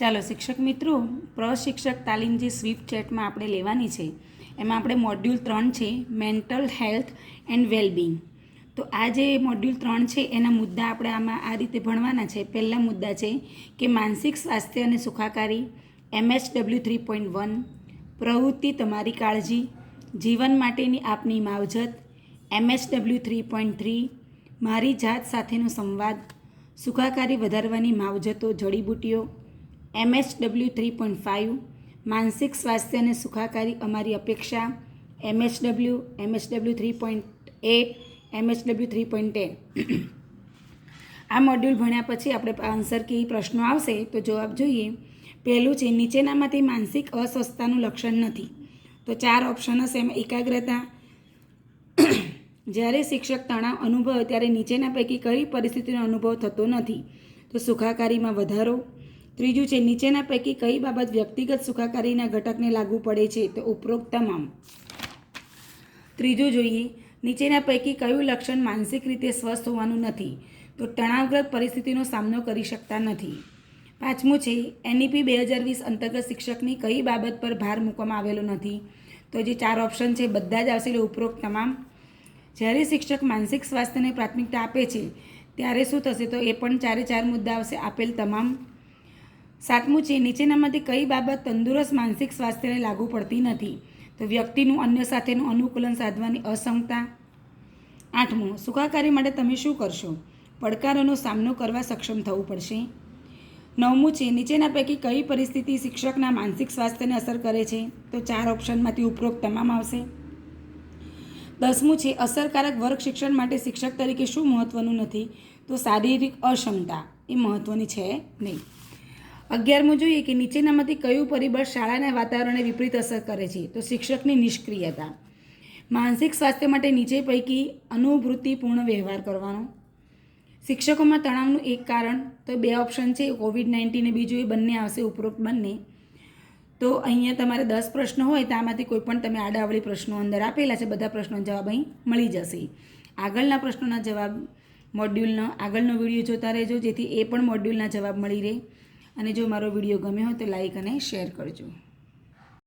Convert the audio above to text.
ચાલો શિક્ષક મિત્રો, પ્રશિક્ષક તાલીમ જે સ્વીપ ચેટમાં આપણે લેવાની છે, એમાં આપણે મોડ્યુલ ત્રણ છે, મેન્ટલ હેલ્થ એન્ડ વેલબિંગ. તો આ જે મોડ્યુલ ત્રણ છે, એના મુદ્દા આપણે આમાં આ રીતે ભણવાના છે. પહેલા મુદ્દા છે કે માનસિક સ્વાસ્થ્ય અને સુખાકારી MH W three point one, પ્રવૃત્તિ તમારી કાળજી, જીવન માટેની આપની માવજત MH W three point three, મારી જાત સાથેનો સંવાદ, સુખાકારી વધારવાની માવજતો જડીબુટીઓ MH W three point five માનસિક સ્વાસ્થ્ય અને સુખાકારી અમારી અપેક્ષા MHW MHW three point eight MH W three point ten આ મોડ્યુલ ભણ્યા પછી આપણે આન્સર કી પ્રશ્નો આવશે તો જવાબ જોઈએ. પહેલું છે, નીચેનામાંથી માનસિક અસ્વસ્થતાનું લક્ષણ નથી. તો ચાર ઓપ્શન હશે એમાં એકાગ્રતા. જ્યારે શિક્ષક તણાવ અનુભવે, ત્યારે નીચેના પૈકી કઈ પરિસ્થિતિનો અનુભવ થતો નથી. તો સુખાકારીમાં વધારો. ત્રીજું છે, નીચેના પૈકી કઈ બાબત વ્યક્તિગત સુખાકારીના ઘટકને લાગુ પડે છે તો ઉપરોક્ત તમામ. ત્રીજું જોઈએ, નીચેના પૈકી કયું લક્ષણ માનસિક રીતે સ્વસ્થ હોવાનું નથી તો તણાવગ્રસ્ત પરિસ્થિતિનો સામનો કરી શકતા નથી. પાંચમું છે, એનઈપી બે હજાર વીસ અંતર્ગત શિક્ષકની કઈ બાબત પર ભાર મૂકવામાં આવેલો નથી તો જે ચાર ઓપ્શન છે, બધા જ આવશે એટલે ઉપરોક્ત તમામ. જ્યારે શિક્ષક માનસિક સ્વાસ્થ્યને પ્રાથમિકતા આપે છે, ત્યારે શું થશે તો એ પણ ચારે ચાર મુદ્દા આવશે આપેલ તમામ. સાતમું છે નીચેનામાંથી કઈ બાબત તંદુરસ્ત માનસિક સ્વાસ્થ્યને લાગુ પડતી નથી? તો વ્યક્તિનું અન્ય સાથેનું અનુકૂલન સાધવાની અસમતા આઠમું, સુખાકારી માટે તમે શું કરશો? પડકારોનો સામનો કરવા સક્ષમ થવું પડશે. નવમું છે, નીચેના પૈકી કઈ પરિસ્થિતિ શિક્ષકના માનસિક સ્વાસ્થ્યને અસર કરે છે? તો ચાર ઓપ્શનમાંથી ઉપરોક્ત તમામ આવશે. દસમું છે, અસરકારક વર્ગ શિક્ષણ માટે શિક્ષક તરીકે શું મહત્ત્વનું નથી? તો શારીરિક અક્ષમતા, એ મહત્ત્વની છે નહીં. અગિયારમું જોઈએ કે નીચેનામાંથી કયું પરિબળ શાળાના વાતાવરણને વિપરીત અસર કરે છે. તો શિક્ષકની નિષ્ક્રિયતા. માનસિક સ્વાસ્થ્ય માટે નીચે પૈકી અનુભૂતિપૂર્ણ વ્યવહાર કરવાનો. શિક્ષકોમાં તણાવનું એક કારણ તો બે ઓપ્શન છે કોવિડ નાઇન્ટીન બીજું એ બંને આવશે ઉપરોક્ત બંને. તો અહીંયા તમારે દસ પ્રશ્નો હોય તો આમાંથી કોઈ પણ તમે આડાવળી પ્રશ્નો અંદર આપેલા છે, બધા પ્રશ્નો જવાબ અહીં મળી જશે. આગળના પ્રશ્નોના જવાબ મોડ્યુલનો, આગળનો વીડિયો જોતા રહેજો, જેથી એ પણ મોડ્યુલના જવાબ મળી રહે. અને જો મારો વીડિયો ગમ્યો હોય તો લાઈક અને શેર કરજો.